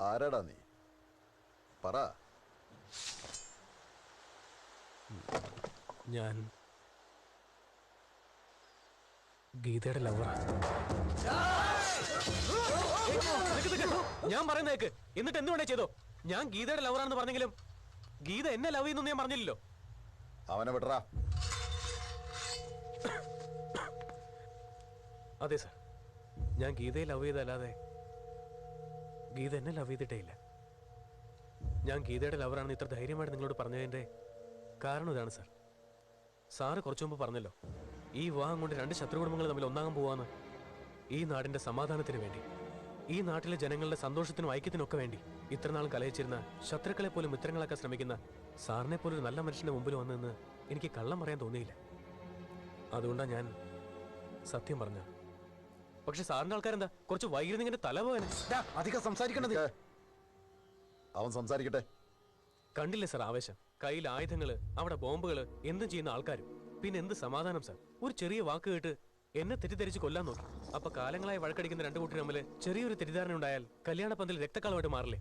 ആരാടാ നീ? പറ. ഞാൻ ഗീതയുടെ ലവറാണ് ഞാൻ പറയുന്നേക്ക് എന്നിട്ട് എന്ത് വേണേ ചെയ്തോ? ഞാൻ ഗീതയുടെ ലവറാണെന്ന് പറഞ്ഞെങ്കിലും ഗീത എന്നെ ലവ് ചെയ്യുന്നു ഞാൻ പറഞ്ഞില്ലല്ലോ. അവനെ വിടറാ. അതെ സർ ഞാൻ ഗീതയെ ലവ് ചെയ്തല്ലാതെ ഗീത എന്നെ ലവ് ചെയ്തിട്ടേ ഇല്ല ഞാൻ ഗീതയുടെ ലവറാണെന്ന് ഇത്ര ധൈര്യമായിട്ട് നിങ്ങളോട് പറഞ്ഞതിന്റെ കാരണം ഇതാണ് സാർ സാറ് കുറച്ചു മുമ്പ് പറഞ്ഞല്ലോ ഈ വിവാഹം കൊണ്ട് രണ്ട് ശത്രു കുടുംബങ്ങൾ തമ്മിൽ ഒന്നാകാൻ പോവാന്ന്. ഈ നാടിന്റെ സമാധാനത്തിന് വേണ്ടി ഈ നാട്ടിലെ ജനങ്ങളുടെ സന്തോഷത്തിനും ഐക്യത്തിനും ഒക്കെ വേണ്ടി ഇത്രനാളും കലയിച്ചിരുന്ന ശത്രുക്കളെ പോലും മിത്രങ്ങളാക്കാൻ ശ്രമിക്കുന്ന സാറിനെ പോലൊരു നല്ല മനുഷ്യന്റെ മുമ്പിൽ വന്നെന്ന് എനിക്ക് കള്ളം പറയാൻ തോന്നിയില്ല. അതുകൊണ്ടാണ് ഞാൻ സത്യം പറഞ്ഞത്. പക്ഷെ സാറിന്റെ ആൾക്കാരെന്താ? കുറച്ച് വൈകുന്നതിന്റെ തല പോകാൻ അധികം സംസാരിക്കണത് അവൻ സംസാരിക്കട്ടെ. കണ്ടില്ലേ സാർ ആവേശം? കയ്യിൽ ആയുധങ്ങൾ അവിടെ ബോംബുകൾ എന്തും ചെയ്യുന്ന ആൾക്കാരും. പിന്നെ എന്ത് സമാധാനം സാർ? ഒരു ചെറിയ വാക്ക് കേട്ട് എന്നെ തെറ്റിദ്ധരിച്ച് കൊല്ലാൻ നോക്കി. അപ്പൊ കാലങ്ങളായി വഴക്കടിക്കുന്ന രണ്ടു കൂട്ടി നമ്മൾ ചെറിയൊരു തെറ്റിദ്ധാരണ ഉണ്ടായാൽ കല്യാണ പന്തൽ രക്തക്കാളമായിട്ട് മാറില്ലേ?